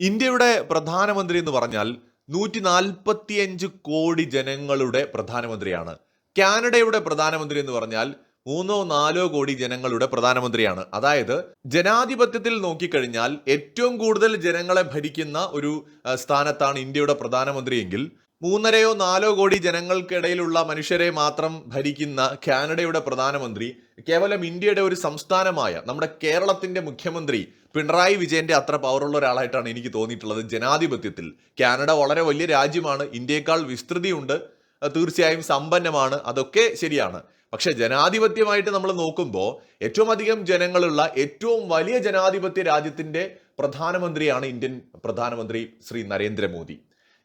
ഇന്ത്യയുടെ പ്രധാനമന്ത്രി എന്ന് പറഞ്ഞാൽ നൂറ്റി നാൽപ്പത്തിയഞ്ച് കോടി ജനങ്ങളുടെ പ്രധാനമന്ത്രിയാണ്. കാനഡയുടെ പ്രധാനമന്ത്രി എന്ന് പറഞ്ഞാൽ മൂന്നോ നാലോ കോടി ജനങ്ങളുടെ പ്രധാനമന്ത്രിയാണ്. അതായത് ജനാധിപത്യത്തിൽ നോക്കിക്കഴിഞ്ഞാൽ ഏറ്റവും കൂടുതൽ ജനങ്ങളെ ഭരിക്കുന്ന ഒരു സ്ഥാനത്താണ് ഇന്ത്യയുടെ പ്രധാനമന്ത്രിയെങ്കിൽ മൂന്നരയോ നാലോ കോടി ജനങ്ങൾക്കിടയിലുള്ള മനുഷ്യരെ മാത്രം ഭരിക്കുന്ന കാനഡയുടെ പ്രധാനമന്ത്രി കേവലം ഇന്ത്യയുടെ ഒരു സംസ്ഥാനമായ നമ്മുടെ കേരളത്തിന്റെ മുഖ്യമന്ത്രി പിണറായി വിജയന്റെ അത്ര പവറുള്ള ഒരാളായിട്ടാണ് എനിക്ക് തോന്നിയിട്ടുള്ളത്. ജനാധിപത്യത്തിൽ കാനഡ വളരെ വലിയ രാജ്യമാണ്. ഇന്ത്യയെക്കാൾ വിസ്തൃതിയുണ്ട്. തീർച്ചയായും സമ്പന്നമാണ്. അതൊക്കെ ശരിയാണ്. പക്ഷെ ജനാധിപത്യമായിട്ട് നമ്മൾ നോക്കുമ്പോൾ ഏറ്റവും അധികം ജനങ്ങളുള്ള ഏറ്റവും വലിയ ജനാധിപത്യ രാജ്യത്തിന്റെ പ്രധാനമന്ത്രിയാണ് ഇന്ത്യൻ പ്രധാനമന്ത്രി ശ്രീ നരേന്ദ്രമോദി.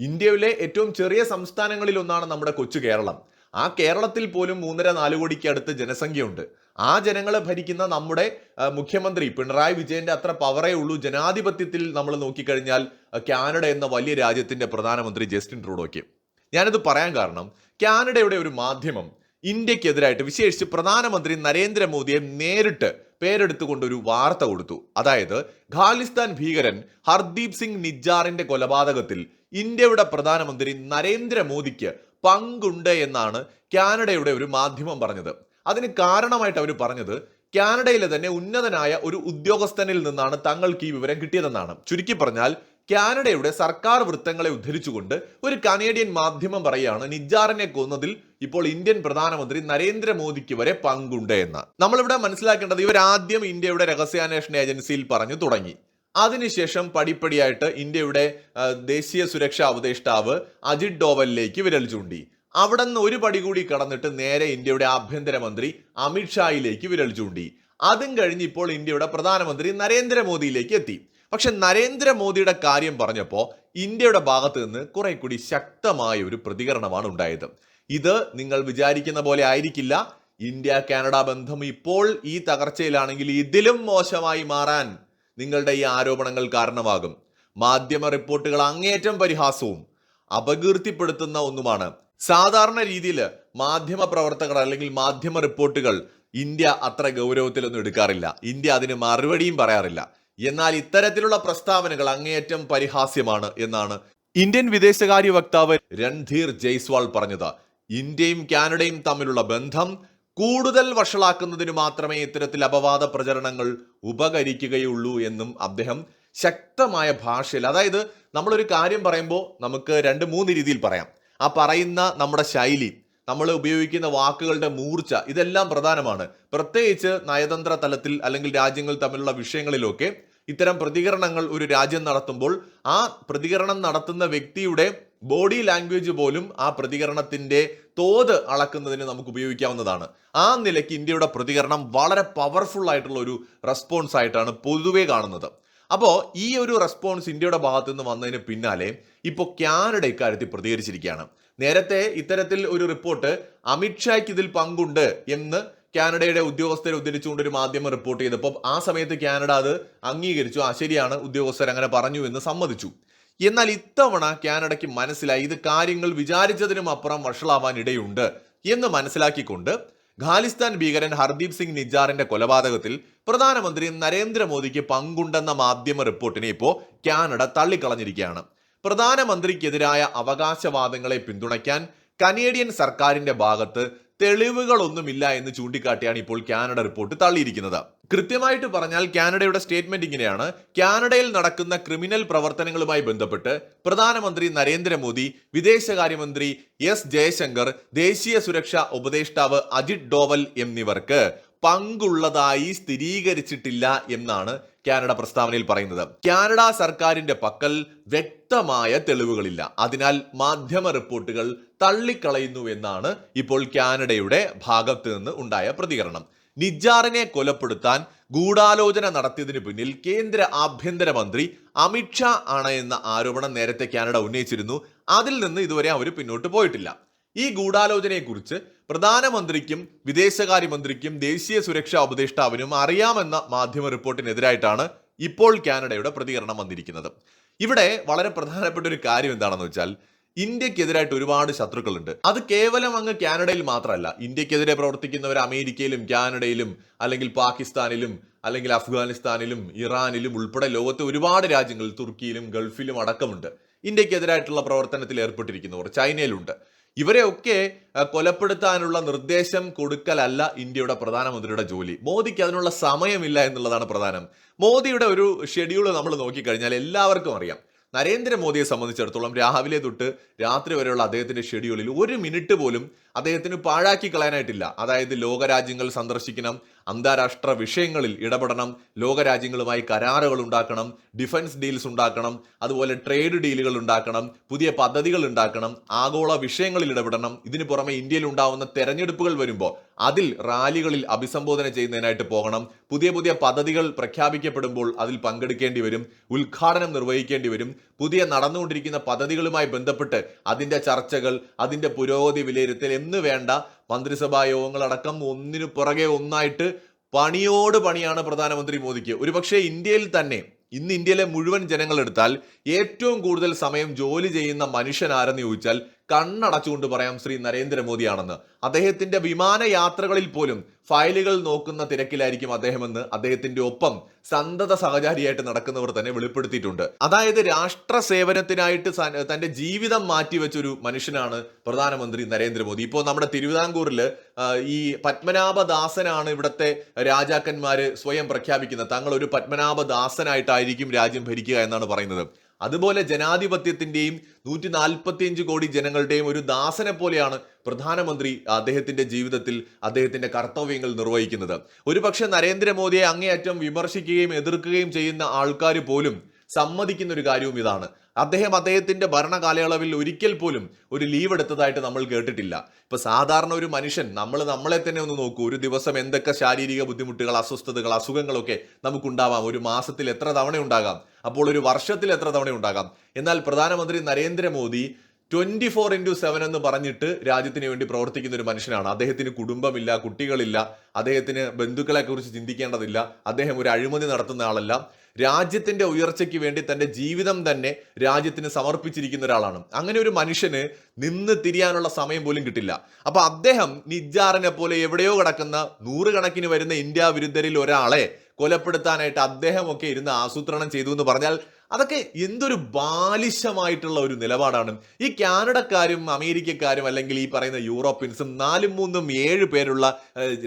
ഇന്ത്യയിലെ ഏറ്റവും ചെറിയ സംസ്ഥാനങ്ങളിൽ ഒന്നാണ് നമ്മുടെ കൊച്ചു കേരളം. ആ കേരളത്തിൽ പോലും മൂന്നര നാല് കോടിക്ക് അടുത്ത് ജനസംഖ്യയുണ്ട്. ആ ജനങ്ങളെ ഭരിക്കുന്ന നമ്മുടെ മുഖ്യമന്ത്രി പിണറായി വിജയന്റെ അത്ര പവറേ ഉള്ളൂ. ജനാധിപത്യത്തിൽ നമ്മൾ നോക്കിക്കഴിഞ്ഞാൽ കാനഡ എന്ന വലിയ രാജ്യത്തിന്റെ പ്രധാനമന്ത്രി ജസ്റ്റിൻ ട്രൂഡോയ്ക്ക്. ഞാനിത് പറയാൻ കാരണം കാനഡയുടെ ഒരു മാധ്യമം ഇന്ത്യക്കെതിരായിട്ട് വിശേഷിച്ച് പ്രധാനമന്ത്രി നരേന്ദ്രമോദിയെ നേരിട്ട് പേരെടുത്തുകൊണ്ട് ഒരു വാർത്ത കൊടുത്തു. അതായത് ഖാലിസ്ഥാൻ ഭീകരൻ ഹർദീപ് സിംഗ് നിജ്ജാറിന്റെ കൊലപാതകത്തിൽ ഇന്ത്യയുടെ പ്രധാനമന്ത്രി നരേന്ദ്രമോദിക്ക് പങ്കുണ്ട് എന്നാണ് കാനഡയുടെ ഒരു മാധ്യമം പറഞ്ഞത്. അതിന് കാരണമായിട്ട് അവർ പറഞ്ഞത് കാനഡയിലെ തന്നെ ഉന്നതനായ ഒരു ഉദ്യോഗസ്ഥനിൽ നിന്നാണ് തങ്ങൾക്ക് ഈ വിവരം കിട്ടിയതെന്നാണ്. ചുരുക്കി പറഞ്ഞാൽ കാനഡയുടെ സർക്കാർ വൃത്തങ്ങളെ ഉദ്ധരിച്ചുകൊണ്ട് ഒരു കനേഡിയൻ മാധ്യമം പറയുകയാണ് നിജാറിനെ കൊന്നതിൽ ഇപ്പോൾ ഇന്ത്യൻ പ്രധാനമന്ത്രി നരേന്ദ്രമോദിക്ക് വരെ പങ്കുണ്ട് എന്ന്. നമ്മളിവിടെ മനസ്സിലാക്കേണ്ടത് ഇവരാദ്യം ഇന്ത്യയുടെ രഹസ്യാന്വേഷണ ഏജൻസിയിൽ പറഞ്ഞു തുടങ്ങി. അതിനുശേഷം പടിപ്പടിയായിട്ട് ഇന്ത്യയുടെ ദേശീയ സുരക്ഷാ ഉപദേഷ്ടാവ് അജിത് ഡോവലിലേക്ക് വിരൽ ചൂണ്ടി. അവിടെ നിന്ന് ഒരു പടി കൂടി കടന്നിട്ട് നേരെ ഇന്ത്യയുടെ ആഭ്യന്തരമന്ത്രി അമിത്ഷായിലേക്ക് വിരൽ ചൂണ്ടി. അതും കഴിഞ്ഞ് ഇപ്പോൾ ഇന്ത്യയുടെ പ്രധാനമന്ത്രി നരേന്ദ്രമോദിയിലേക്ക് എത്തി. പക്ഷെ നരേന്ദ്രമോദിയുടെ കാര്യം പറഞ്ഞപ്പോൾ ഇന്ത്യയുടെ ഭാഗത്ത് നിന്ന് കുറെ കൂടി ശക്തമായ ഒരു പ്രതികരണമാണ് ഉണ്ടായത്. ഇത് നിങ്ങൾ വിചാരിക്കുന്ന പോലെ ആയിരിക്കില്ല. ഇന്ത്യ കാനഡ ബന്ധം ഇപ്പോൾ ഈ തകർച്ചയിലാണെങ്കിൽ ഇതിലും മോശമായി മാറാൻ നിങ്ങളുടെ ഈ ആരോപണങ്ങൾ കാരണമാകും. മാധ്യമ റിപ്പോർട്ടുകൾ അങ്ങേയറ്റം പരിഹാസവും അപകീർത്തിപ്പെടുത്തുന്ന ഒന്നുമാണ്. സാധാരണ രീതിയിൽ മാധ്യമ പ്രവർത്തകർ അല്ലെങ്കിൽ മാധ്യമ റിപ്പോർട്ടുകൾ ഇന്ത്യ അത്ര ഗൗരവത്തിലൊന്നും എടുക്കാറില്ല. ഇന്ത്യ അതിന് മറുപടിയും പറയാറില്ല. എന്നാൽ ഇത്തരത്തിലുള്ള പ്രസ്താവനകൾ അങ്ങേയറ്റം പരിഹാസ്യമാണ് എന്നാണ് ഇന്ത്യൻ വിദേശകാര്യ വക്താവ് രൺധീർ ജയ്സ്വാൾ പറഞ്ഞത്. ഇന്ത്യയും കാനഡയും തമ്മിലുള്ള ബന്ധം കൂടുതൽ വഷളാക്കുന്നതിന് മാത്രമേ ഇത്തരത്തിൽ അപവാദ പ്രചരണങ്ങൾ ഉപകരിക്കുകയുള്ളൂ എന്നും അദ്ദേഹം ശക്തമായ ഭാഷയിൽ അതായത് നമ്മളൊരു കാര്യം പറയുമ്പോൾ നമുക്ക് രണ്ട് മൂന്ന് രീതിയിൽ പറയാം. ആ പറയുന്ന നമ്മുടെ ശൈലി നമ്മൾ ഉപയോഗിക്കുന്ന വാക്കുകളുടെ മൂർച്ച ഇതെല്ലാം പ്രധാനമാണ്. പ്രത്യേകിച്ച് നയതന്ത്ര തലത്തിൽ അല്ലെങ്കിൽ രാജ്യങ്ങൾ തമ്മിലുള്ള വിഷയങ്ങളിലൊക്കെ ഇത്തരം പ്രതികരണങ്ങൾ ഒരു രാജ്യം നടത്തുമ്പോൾ ആ പ്രതികരണം നടത്തുന്ന വ്യക്തിയുടെ ബോഡി ലാംഗ്വേജ് പോലും ആ പ്രതികരണത്തിന്റെ തോത് അളക്കുന്നതിന് നമുക്ക് ഉപയോഗിക്കാവുന്നതാണ്. ആ നിലയ്ക്ക് ഇന്ത്യയുടെ പ്രതികരണം വളരെ പവർഫുൾ ആയിട്ടുള്ള ഒരു റെസ്പോൺസ് ആയിട്ടാണ് പൊതുവെ കാണുന്നത്. അപ്പോൾ ഈ ഒരു റെസ്പോൺസ് ഇന്ത്യയുടെ ഭാഗത്തു നിന്ന് വന്നതിന് പിന്നാലെ ഇപ്പോൾ കാനഡ ഇക്കാര്യത്തിൽ പ്രതികരിച്ചിരിക്കുകയാണ്. നേരത്തെ ഇത്തരത്തിൽ ഒരു റിപ്പോർട്ട് അമിത്ഷായ്ക്ക് ഇതിൽ പങ്കുണ്ട് എന്ന് കാനഡയുടെ ഉദ്യോഗസ്ഥരെ ഉദ്ധരിച്ചുകൊണ്ട് ഒരു മാധ്യമം റിപ്പോർട്ട് ചെയ്തപ്പോൾ ആ സമയത്ത് കാനഡ അത് അംഗീകരിച്ചു. ആ ശരിയാണ് ഉദ്യോഗസ്ഥർ അങ്ങനെ പറഞ്ഞു എന്ന് സമ്മതിച്ചു. എന്നാൽ ഇത്തവണ കാനഡയ്ക്ക് മനസ്സിലായി ഇത് കാര്യങ്ങൾ വിചാരിച്ചതിനും അപ്പുറം വഷളാവാൻ ഇടയുണ്ട് എന്ന് മനസ്സിലാക്കിക്കൊണ്ട് ഖാലിസ്ഥാൻ ഭീകരൻ ഹർദീപ് സിംഗ് നിജാറിന്റെ കൊലപാതകത്തിൽ പ്രധാനമന്ത്രി നരേന്ദ്രമോദിക്ക് പങ്കുണ്ടെന്ന മാധ്യമ റിപ്പോർട്ടിനെ ഇപ്പോൾ കാനഡ തള്ളിക്കളഞ്ഞിരിക്കുകയാണ്. പ്രധാനമന്ത്രിക്കെതിരായ അവകാശവാദങ്ങളെ പിന്തുണയ്ക്കാൻ കനേഡിയൻ സർക്കാരിന്റെ ഭാഗത്ത് തെളിവുകളൊന്നുമില്ല എന്ന് ചൂണ്ടിക്കാട്ടിയാണ് ഇപ്പോൾ കാനഡ റിപ്പോർട്ട് തള്ളിയിരിക്കുന്നത്. കൃത്യമായിട്ട് പറഞ്ഞാൽ കാനഡയുടെ സ്റ്റേറ്റ്മെന്റ് ഇങ്ങനെയാണ്. കാനഡയിൽ നടക്കുന്ന ക്രിമിനൽ പ്രവർത്തനങ്ങളുമായി ബന്ധപ്പെട്ട് പ്രധാനമന്ത്രി നരേന്ദ്രമോദി വിദേശകാര്യമന്ത്രി എസ് ജയശങ്കർ ദേശീയ സുരക്ഷാ ഉപദേഷ്ടാവ് അജിത് ഡോവൽ എന്നിവർക്ക് പങ്കുള്ളതായി സ്ഥിരീകരിച്ചിട്ടില്ല എന്നാണ് കാനഡ പ്രസ്താവനയിൽ പറയുന്നത്. കാനഡ സർക്കാരിന്റെ പക്കൽ വ്യക്തമായ തെളിവുകളില്ല. അതിനാൽ മാധ്യമ റിപ്പോർട്ടുകൾ തള്ളിക്കളയുന്നു എന്നാണ് ഇപ്പോൾ കാനഡയുടെ ഭാഗത്ത് നിന്ന് ഉണ്ടായ പ്രതികരണം. നിജാറിനെ കൊലപ്പെടുത്താൻ ഗൂഢാലോചന നടത്തിയതിനു പിന്നിൽ കേന്ദ്ര ആഭ്യന്തരമന്ത്രി അമിത്ഷാ ആണ് എന്ന ആരോപണം നേരത്തെ കാനഡ ഉന്നയിച്ചിരുന്നു. അതിൽ നിന്ന് ഇതുവരെ അവർ പിന്നോട്ട് പോയിട്ടില്ല. ഈ ഗൂഢാലോചനയെക്കുറിച്ച് പ്രധാനമന്ത്രിക്കും വിദേശകാര്യമന്ത്രിക്കും ദേശീയ സുരക്ഷാ ഉപദേഷ്ടാവിനും അറിയാമെന്ന മാധ്യമ റിപ്പോർട്ടിനെതിരായിട്ടാണ് ഇപ്പോൾ കാനഡയുടെ പ്രതികരണം വന്നിരിക്കുന്നത്. ഇവിടെ വളരെ പ്രധാനപ്പെട്ട ഒരു കാര്യം എന്താണെന്ന് വെച്ചാൽ ഇന്ത്യക്കെതിരായിട്ട് ഒരുപാട് ശത്രുക്കളുണ്ട്. അത് കേവലം അങ്ങ് കാനഡയിൽ മാത്രമല്ല ഇന്ത്യക്കെതിരെ പ്രവർത്തിക്കുന്നവർ അമേരിക്കയിലും കാനഡയിലും അല്ലെങ്കിൽ പാകിസ്ഥാനിലും അല്ലെങ്കിൽ അഫ്ഗാനിസ്ഥാനിലും ഇറാനിലും ഉൾപ്പെടെ ലോകത്തെ ഒരുപാട് രാജ്യങ്ങൾ തുർക്കിയിലും ഗൾഫിലും അടക്കമുണ്ട്. ഇന്ത്യക്കെതിരായിട്ടുള്ള പ്രവർത്തനത്തിൽ ഏർപ്പെട്ടിരിക്കുന്നവർ ചൈനയിലുണ്ട്. ഇവരെയൊക്കെ കൊലപ്പെടുത്താനുള്ള നിർദ്ദേശം കൊടുക്കലല്ല ഇന്ത്യയുടെ പ്രധാനമന്ത്രിയുടെ ജോലി. മോദിക്ക് അതിനുള്ള സമയമില്ല എന്നുള്ളതാണ് പ്രധാനം. മോദിയുടെ ഒരു ഷെഡ്യൂൾ നമ്മൾ നോക്കിക്കഴിഞ്ഞാൽ എല്ലാവർക്കും അറിയാം. നരേന്ദ്രമോദിയെ സംബന്ധിച്ചിടത്തോളം രാവിലെ തൊട്ട് രാത്രി വരെയുള്ള അദ്ദേഹത്തിന്റെ ഷെഡ്യൂളിൽ ഒരു മിനിറ്റ് പോലും അദ്ദേഹത്തിന് പാഴാക്കി കളയാനായിട്ടില്ല. അതായത് ലോകരാജ്യങ്ങൾ സന്ദർശിക്കണം അന്താരാഷ്ട്ര വിഷയങ്ങളിൽ ഇടപെടണം ലോകരാജ്യങ്ങളുമായി കരാറുകൾ ഉണ്ടാക്കണം ഡിഫൻസ് ഡീൽസ് ഉണ്ടാക്കണം അതുപോലെ ട്രേഡ് ഡീലുകൾ ഉണ്ടാക്കണം പുതിയ പദ്ധതികൾ ഉണ്ടാക്കണം ആഗോള വിഷയങ്ങളിൽ ഇടപെടണം. ഇതിനു പുറമെ ഇന്ത്യയിൽ ഉണ്ടാവുന്ന തെരഞ്ഞെടുപ്പുകൾ വരുമ്പോൾ അതിൽ റാലികളിൽ അഭിസംബോധന ചെയ്യുന്നതിനായിട്ട് പോകണം. പുതിയ പുതിയ പദ്ധതികൾ പ്രഖ്യാപിക്കപ്പെടുമ്പോൾ അതിൽ പങ്കെടുക്കേണ്ടി വരും ഉദ്ഘാടനം നിർവഹിക്കേണ്ടി വരും. പുതിയ നടന്നുകൊണ്ടിരിക്കുന്ന പദ്ധതികളുമായി ബന്ധപ്പെട്ട് അതിന്റെ ചർച്ചകൾ അതിന്റെ പുരോഗതി വിലയിരുത്തൽ എന്ന് വേണ്ട. മന്ത്രിസഭാ യോഗങ്ങളടക്കം ഒന്നിനു പുറകെ ഒന്നായിട്ട് പണിയോട് പണിയാണ് പ്രധാനമന്ത്രി മോദിക്ക്. ഒരുപക്ഷെ ഇന്ത്യയിൽ തന്നെ ഇന്ന് ഇന്ത്യയിലെ മുഴുവൻ ജനങ്ങൾ എടുത്താൽ ഏറ്റവും കൂടുതൽ സമയം ജോലി ചെയ്യുന്ന മനുഷ്യനാരെന്ന് ചോദിച്ചാൽ കണ്ണടച്ചുകൊണ്ട് പറയാം ശ്രീ നരേന്ദ്രമോദിയാണെന്ന്. അദ്ദേഹത്തിന്റെ വിമാന യാത്രകളിൽ പോലും ഫയലുകൾ നോക്കുന്ന തിരക്കിലായിരിക്കും അദ്ദേഹമെന്ന് അദ്ദേഹത്തിന്റെ ഒപ്പം സന്തത സഹചാരിയായിട്ട് നടക്കുന്നവർ തന്നെ വെളിപ്പെടുത്തിയിട്ടുണ്ട്. അതായത് രാഷ്ട്ര സേവനത്തിനായിട്ട് തന്റെ ജീവിതം മാറ്റിവെച്ചൊരു മനുഷ്യനാണ് പ്രധാനമന്ത്രി നരേന്ദ്രമോദി. ഇപ്പോൾ നമ്മുടെ തിരുവിതാംകൂറിൽ ഈ പത്മനാഭദാസനാണ് ഇവിടുത്തെ രാജാക്കന്മാര് സ്വയം പ്രഖ്യാപിക്കുന്നത്. തങ്ങൾ ഒരു പത്മനാഭദാസനായിട്ടായിരിക്കും രാജ്യം ഭരിക്കുക എന്നാണ് പറയുന്നത്. അതുപോലെ ജനാധിപത്യത്തിന്റെയും നൂറ്റി നാൽപ്പത്തിയഞ്ച് കോടി ജനങ്ങളുടെയും ഒരു ദാസനെ പോലെയാണ് പ്രധാനമന്ത്രി അദ്ദേഹത്തിന്റെ ജീവിതത്തിൽ അദ്ദേഹത്തിന്റെ കർത്തവ്യങ്ങൾ നിർവഹിക്കുന്നത്. ഒരുപക്ഷെ നരേന്ദ്രമോദിയെ അങ്ങേയറ്റം വിമർശിക്കുകയും എതിർക്കുകയും ചെയ്യുന്ന ആൾക്കാർ പോലും സമ്മതിക്കുന്ന ഒരു കാര്യവും ഇതാണ്. അദ്ദേഹം അദ്ദേഹത്തിന്റെ ഭരണകാലയളവിൽ ഒരിക്കൽ പോലും ഒരു ലീവ് എടുത്തതായിട്ട് നമ്മൾ കേട്ടിട്ടില്ല. ഇപ്പൊ സാധാരണ ഒരു മനുഷ്യൻ നമ്മൾ നമ്മളെ തന്നെ ഒന്ന് നോക്കൂ. ഒരു ദിവസം എന്തൊക്കെ ശാരീരിക ബുദ്ധിമുട്ടുകൾ അസ്വസ്ഥതകൾ അസുഖങ്ങളൊക്കെ നമുക്കുണ്ടാവാം. ഒരു മാസത്തിൽ എത്ര തവണ ഉണ്ടാകാം? അപ്പോൾ ഒരു വർഷത്തിൽ എത്ര തവണ ഉണ്ടാകാം? എന്നാൽ പ്രധാനമന്ത്രി Narendra Modi twenty four into seven എന്ന് പറഞ്ഞിട്ട് രാജ്യത്തിന് വേണ്ടി പ്രവർത്തിക്കുന്ന ഒരു മനുഷ്യനാണ്. അദ്ദേഹത്തിന് കുടുംബമില്ല കുട്ടികളില്ല. അദ്ദേഹത്തിന് ബന്ധുക്കളെ കുറിച്ച് ചിന്തിക്കേണ്ടതില്ല. അദ്ദേഹം ഒരു അഴിമതി നടത്തുന്ന ആളല്ല. രാജ്യത്തിന്റെ ഉയർച്ചയ്ക്ക് വേണ്ടി തന്റെ ജീവിതം തന്നെ രാജ്യത്തിന് സമർപ്പിച്ചിരിക്കുന്ന ഒരാളാണ്. അങ്ങനെ ഒരു മനുഷ്യന് നിന്ന് തിരിയാനുള്ള സമയം പോലും കിട്ടില്ല. അപ്പൊ അദ്ദേഹം നിജാറിനെ പോലെ എവിടെയോ കിടക്കുന്ന നൂറുകണക്കിന് വരുന്ന ഇന്ത്യ വിരുദ്ധരിൽ ഒരാളെ കൊലപ്പെടുത്താനായിട്ട് അദ്ദേഹമൊക്കെ ഇരുന്ന് ആസൂത്രണം ചെയ്തു എന്ന് പറഞ്ഞാൽ അതൊക്കെ എന്തൊരു ബാലിശമായിട്ടുള്ള ഒരു നിലപാടാണ്. ഈ കാനഡക്കാരും അമേരിക്കക്കാരും അല്ലെങ്കിൽ ഈ പറയുന്ന യൂറോപ്യൻസും നാലും മൂന്നും ഏഴ് പേരുള്ള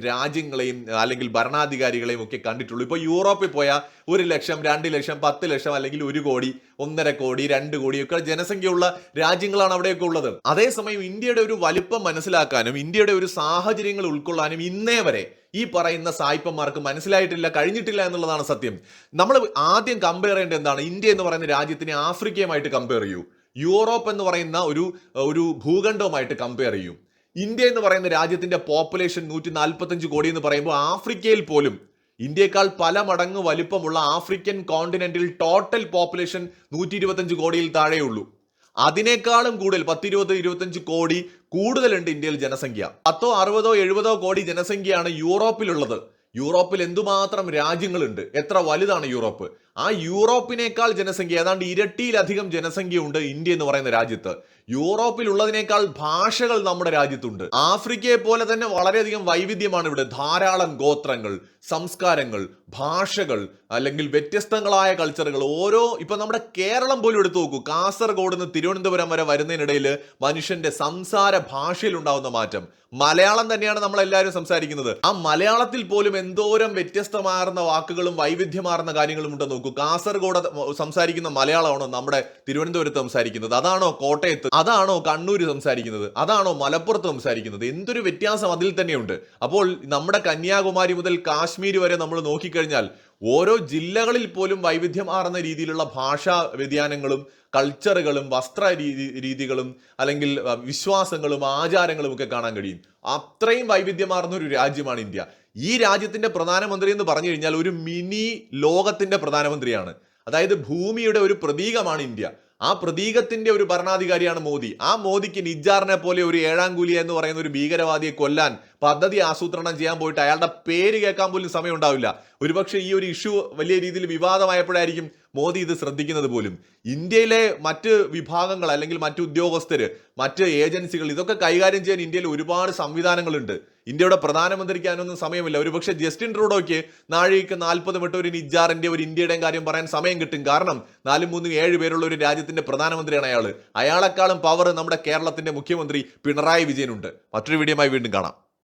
രാജ്യങ്ങളെയും അല്ലെങ്കിൽ ഭരണാധികാരികളെയും ഒക്കെ കണ്ടിട്ടുള്ളൂ. ഇപ്പോൾ യൂറോപ്പിൽ പോയാൽ ഒരു ലക്ഷം രണ്ട് ലക്ഷം പത്ത് ലക്ഷം അല്ലെങ്കിൽ ഒരു കോടി ഒന്നര കോടി രണ്ട് കോടിയൊക്കെ ജനസംഖ്യയുള്ള രാജ്യങ്ങളാണ് അവിടെയൊക്കെ ഉള്ളത്. അതേസമയം ഇന്ത്യയുടെ ഒരു വലിപ്പം മനസ്സിലാക്കാനും ഇന്ത്യയുടെ ഒരു സാഹചര്യങ്ങൾ ഉൾക്കൊള്ളാനും ഇന്നേ വരെ ഈ പറയുന്ന സായിപ്പന്മാർക്ക് മനസ്സിലായിട്ടില്ല കഴിഞ്ഞിട്ടില്ല എന്നുള്ളതാണ് സത്യം. നമ്മൾ ആദ്യം കമ്പയർ ചെയ്യേണ്ടത് എന്താണ്? ഇന്ത്യ എന്ന് പറയുന്ന രാജ്യത്തിനെ ആഫ്രിക്കയുമായിട്ട് കമ്പയർ ചെയ്യൂ. യൂറോപ്പ് എന്ന് പറയുന്ന ഒരു ഒരു ഭൂഖണ്ഡവുമായിട്ട് കമ്പയർ ചെയ്യൂ. ഇന്ത്യ എന്ന് പറയുന്ന രാജ്യത്തിന്റെ പോപ്പുലേഷൻ നൂറ്റി നാൽപ്പത്തഞ്ച് കോടി എന്ന് പറയുമ്പോൾ ആഫ്രിക്കയിൽ പോലും ഇന്ത്യയെക്കാൾ പല മടങ്ങ് വലിപ്പമുള്ള ആഫ്രിക്കൻ കോണ്ടിനെന്റിൽ ടോട്ടൽ പോപ്പുലേഷൻ നൂറ്റി ഇരുപത്തഞ്ച് കോടിയിൽ താഴെയുള്ളൂ. അതിനേക്കാളും കൂടുതൽ പത്തിരുപത് ഇരുപത്തഞ്ച് കോടി കൂടുതലുണ്ട് ഇന്ത്യയിൽ ജനസംഖ്യ. പത്തോ അറുപതോ എഴുപതോ കോടി ജനസംഖ്യയാണ് യൂറോപ്പിലുള്ളത്. യൂറോപ്പിൽ എന്തുമാത്രം രാജ്യങ്ങളുണ്ട്? എത്ര വലുതാണ് യൂറോപ്പ്? ആ യൂറോപ്പിനേക്കാൾ ജനസംഖ്യ ഏതാണ്ട് ഇരട്ടിയിലധികം ജനസംഖ്യ ഉണ്ട് ഇന്ത്യ എന്ന് പറയുന്ന രാജ്യത്ത്. യൂറോപ്പിൽ ഉള്ളതിനേക്കാൾ ഭാഷകൾ നമ്മുടെ രാജ്യത്തുണ്ട്. ആഫ്രിക്കയെ പോലെ തന്നെ വളരെയധികം വൈവിധ്യമാണ് ഇവിടെ ധാരാളം ഗോത്രങ്ങൾ സംസ്കാരങ്ങൾ ഭാഷകൾ അല്ലെങ്കിൽ വ്യത്യസ്തങ്ങളായ കൾച്ചറുകൾ ഓരോ ഇപ്പൊ നമ്മുടെ കേരളം പോലും എടുത്തു നോക്കൂ. കാസർഗോഡ് നിന്ന് തിരുവനന്തപുരം വരെ വരുന്നതിനിടയിൽ മനുഷ്യന്റെ സംസാര ഭാഷയിൽ ഉണ്ടാവുന്ന മാറ്റം. മലയാളം തന്നെയാണ് നമ്മൾ എല്ലാവരും സംസാരിക്കുന്നത്. ആ മലയാളത്തിൽ പോലും എന്തോരം വ്യത്യസ്തമാർന്ന വാക്കുകളും വൈവിധ്യമാർന്ന കാര്യങ്ങളും ഉണ്ടെന്ന് നോക്കൂ. കാസർഗോഡ് സംസാരിക്കുന്ന മലയാളമാണോ നമ്മുടെ തിരുവനന്തപുരത്ത് സംസാരിക്കുന്നത്. അതാണോ കോട്ടയത്ത്? അതാണോ കണ്ണൂർ സംസാരിക്കുന്നത്? അതാണോ മലപ്പുറത്ത് സംസാരിക്കുന്നത്? എന്തൊരു വ്യത്യാസം അതിൽ തന്നെയുണ്ട്. അപ്പോൾ നമ്മുടെ കന്യാകുമാരി മുതൽ കാശ്മീർ വരെ നമ്മൾ നോക്കിക്കഴിഞ്ഞാൽ ഓരോ ജില്ലകളിൽ പോലും വൈവിധ്യമാർന്ന രീതിയിലുള്ള ഭാഷാ വ്യതിയാനങ്ങളും കൾച്ചറുകളും വസ്ത്ര രീതി രീതികളും അല്ലെങ്കിൽ വിശ്വാസങ്ങളും ആചാരങ്ങളും ഒക്കെ കാണാൻ കഴിയും. അത്രയും വൈവിധ്യമാർന്ന ഒരു രാജ്യമാണ് ഇന്ത്യ. ഈ രാജ്യത്തിന്റെ പ്രധാനമന്ത്രി എന്ന് പറഞ്ഞു കഴിഞ്ഞാൽ ഒരു മിനി ലോകത്തിന്റെ പ്രധാനമന്ത്രിയാണ്. അതായത് ഭൂമിയുടെ ഒരു പ്രതീകമാണ് ഇന്ത്യ. ആ പ്രതീകത്തിന്റെ ഒരു ഭരണാധികാരിയാണ് മോദി. ആ മോദിക്ക് നിജാറിനെ പോലെ ഒരു ഏഴാം കൂലിയ എന്ന് പറയുന്ന ഒരു ഭീകരവാദിയെ കൊല്ലാൻ പദ്ധതി ആസൂത്രണം ചെയ്യാൻ പോയിട്ട് അയാളുടെ പേര് കേൾക്കാൻ പോലും സമയം ഉണ്ടാവില്ല. ഒരുപക്ഷെ ഈ ഒരു ഇഷ്യൂ വലിയ രീതിയിൽ വിവാദമായപ്പോഴായിരിക്കും മോദി ഇത് ശ്രദ്ധിക്കുന്നത് പോലും. ഇന്ത്യയിലെ മറ്റ് വിഭാഗങ്ങൾ അല്ലെങ്കിൽ മറ്റ് ഉദ്യോഗസ്ഥർ മറ്റ് ഏജൻസികൾ ഇതൊക്കെ കൈകാര്യം ചെയ്യാൻ ഇന്ത്യയിൽ ഒരുപാട് സംവിധാനങ്ങളുണ്ട്. ഇന്ത്യയുടെ പ്രധാനമന്ത്രിക്ക് അതിനൊന്നും സമയമില്ല. ഒരുപക്ഷെ ജസ്റ്റിൻ ട്രൂഡോയ്ക്ക് നാഴികയ്ക്ക് നാൽപ്പത് മിനിറ്റ് ഒരു നിജാറിന്റെ ഒരു ഇന്ത്യയുടെയും കാര്യം പറയാൻ സമയം കിട്ടും. കാരണം നാലും മൂന്നും ഏഴ് പേരുള്ള ഒരു രാജ്യത്തിന്റെ പ്രധാനമന്ത്രിയാണ് അയാൾ അയാളെക്കാളും പവർ നമ്മുടെ കേരളത്തിന്റെ മുഖ്യമന്ത്രി പിണറായി വിജയനുണ്ട്. മറ്റൊരു വീഡിയോയുമായി വീണ്ടും കാണാം.